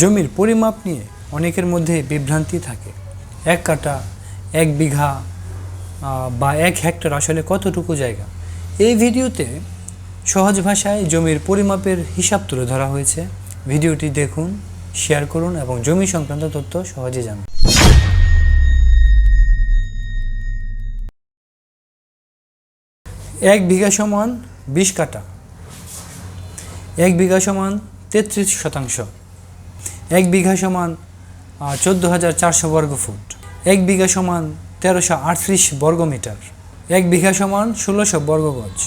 জমির পরিমাপ নিয়ে অনেকের মধ্যে বিভ্রান্তি থাকে। এক কাটা এক বিঘা বা এক হেক্টর আসলে কতটুকু জায়গা? এই ভিডিওতে সহজ ভাষায় জমির পরিমাপের হিসাব তুলে ধরা হয়েছে। ভিডিওটি দেখুন, শেয়ার করুন এবং জমি সংক্রান্ত তথ্য সহজে জানুন। এক বিঘা সমান বিশ কাটা এক বিঘা সমান তেত্রিশ শতাংশ। এক বিঘা সমান চোদ্দ হাজার চারশো বর্গ ফুট এক বিঘা সমান তেরোশো আটত্রিশ বর্গ মিটার এক বিঘা সমান ষোলোশো বর্গ গজ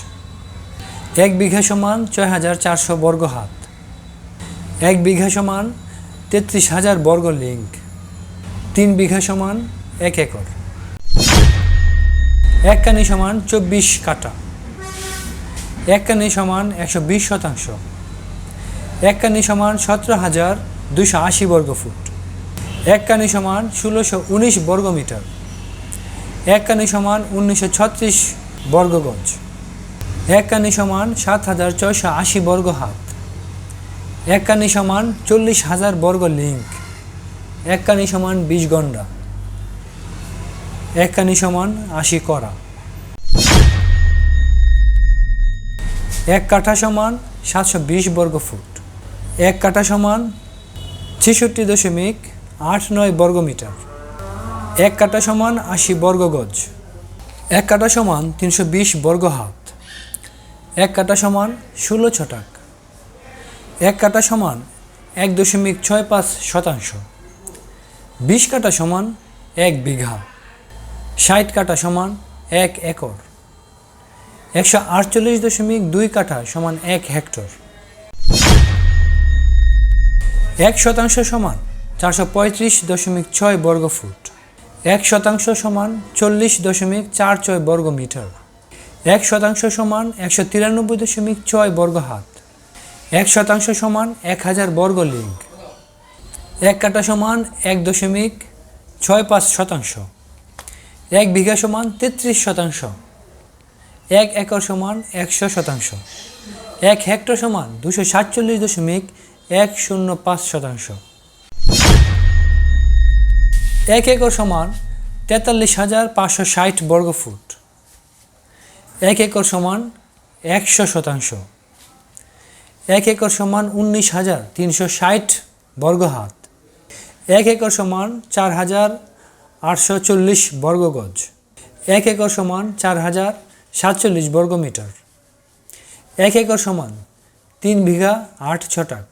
এক বিঘা সমান ছয় হাজার চারশো বর্গ হাত এক বিঘা সমান তেত্রিশ হাজার বর্গ লিঙ্ক তিন বিঘা সমান এক একর। এক কানি সমান চব্বিশ কাটা এক কানি সমান একশো বিশ শতাংশ। এক কানি সমান সতেরো হাজার দুশো আশি বর্গ ফুট। এক কানি সমান ষোলোশো উনিশ বর্গ মিটার। এক কানি সমান উনিশশো ছত্রিশ বর্গ গজ। এক কানি সমান সাত হাজার ছয়শো আশি বর্গ হাত। এক কানি সমান চল্লিশ হাজার বর্গ লিঙ্ক। এক কানি সমান বিশ গন্ডা। এক কানি সমান আশি করা। এক কাঠা সমান সাতশো বিশ বর্গ ফুট। এক কাঠা সমান ছেষট্টি দশমিক আট নয় বর্গ মিটার এক কাঠা সমান আশি বর্গ গজ এক কাঠা সমান তিনশো বিশ বর্গ হাত এক কাঠা সমান ষোলো ছটাক। এক কাঠা সমান এক দশমিক ছয় পাঁচ শতাংশ। বিশ কাঠা সমান এক বিঘা। ষাট কাটা সমান এক একর। একশো আটচল্লিশ দশমিক দুই কাঠা সমান এক হেক্টর। এক শতাংশ সমান চারশো পঁয়ত্রিশ দশমিক ছয় বর্গ ফুট এক শতাংশ সমান চল্লিশ দশমিক চার ছয় বর্গ মিটার এক শতাংশ সমান একশো তিরানব্বই দশমিক ছয় বর্গ হাত এক শতাংশ সমান এক হাজার বর্গ লিঙ্ক এক কাটা সমান এক দশমিক ছয় পাঁচ শতাংশ। এক বিঘা সমান তেত্রিশ শতাংশ। এক একর সমান একশো শতাংশ। এক হেক্টর সমান দুশো সাতচল্লিশ দশমিক এক শূন্য পাঁচ শতাংশ। এক একর সমান তেতাল্লিশ হাজার পাঁচশো ষাট বর্গ ফুট এক একর সমান একশো শতাংশ। এক একর সমান উনিশ হাজার তিনশো ষাট বর্গ হাত এক একর সমান চার হাজার আটশো চল্লিশ বর্গ গজ এক একর সমান চার হাজার সাতচল্লিশ বর্গ মিটার এক একর সমান তিন বিঘা আট ছটাক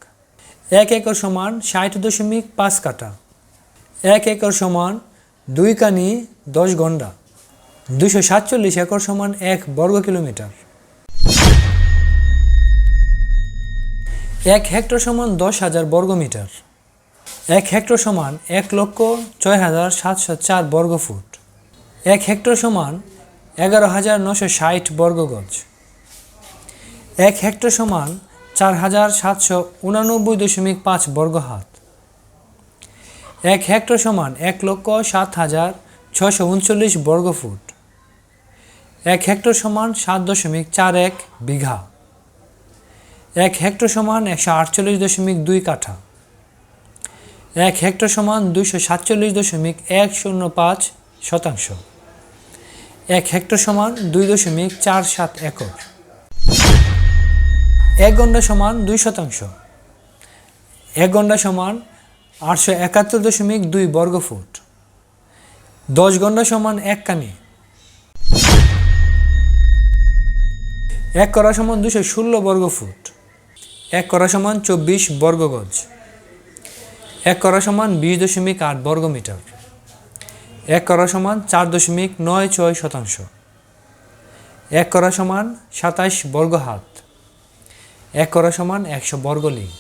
এক একর সমান ষাট দশমিক পাঁচ কাটা এক একর সমান দুই কানি দশ গন্ডা। দুশো সাতচল্লিশ একর সমান এক বর্গ কিলোমিটার। এক হেক্টর সমান দশ হাজার বর্গ মিটার। এক হেক্টর সমান এক লক্ষ ছয় হাজার সাতশো চার বর্গ ফুট। এক হেক্টর সমান এগারো হাজার নশো ষাট বর্গ গজ। এক হেক্টর সমান চার হাজার সাতশো উনানব্বই দশমিক পাঁচ বর্গ হাত। এক হেক্টর সমান এক লক্ষ সাত হাজার ছশো উনচল্লিশ বর্গ ফুট। এক হেক্টর সমান সাত দশমিক চার এক বিঘা। এক হেক্টর সমান একশো আটচল্লিশ দশমিক দুই কাঠা। এক হেক্টর সমান দুইশো সাতচল্লিশ দশমিক এক শূন্য পাঁচ শতাংশ। এক হেক্টর সমান দুই দশমিক চার সাত একর। এক গন্ডা সমান দুই শতাংশ। এক গন্ডা সমান আটশো একাত্তর দশমিক দুই বর্গ ফুট দশ গন্ডা সমান এক কানি। এক করা সমান দুশো ষোলো বর্গ ফুট এক করা সমান চব্বিশ বর্গ গজ এক করা সমান বিশ দশমিক আট বর্গ মিটার এক করা সমান চার দশমিক নয় ছয় শতাংশ। এক করা সমান সাতাশ বর্গ হাত এক করা সমান একশো বর্গ লিঙ্ক।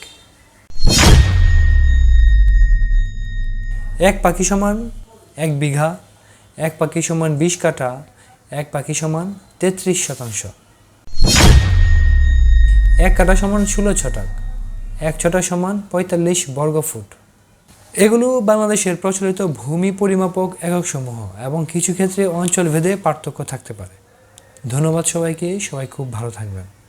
এক পাখি সমান এক বিঘা, এক পাখি সমান বিশ কাটা এক পাখি সমান তেত্রিশ শতাংশ। এক কাটা সমান ষোলো ছটাক, এক ছটা সমান পঁয়তাল্লিশ বর্গ ফুট। এগুলো বাংলাদেশের প্রচলিত ভূমি পরিমাপক এককসমূহ এবং কিছু ক্ষেত্রে অঞ্চল ভেদে পার্থক্য থাকতে পারে। ধন্যবাদ সবাইকে, সবাই খুব ভালো থাকবেন।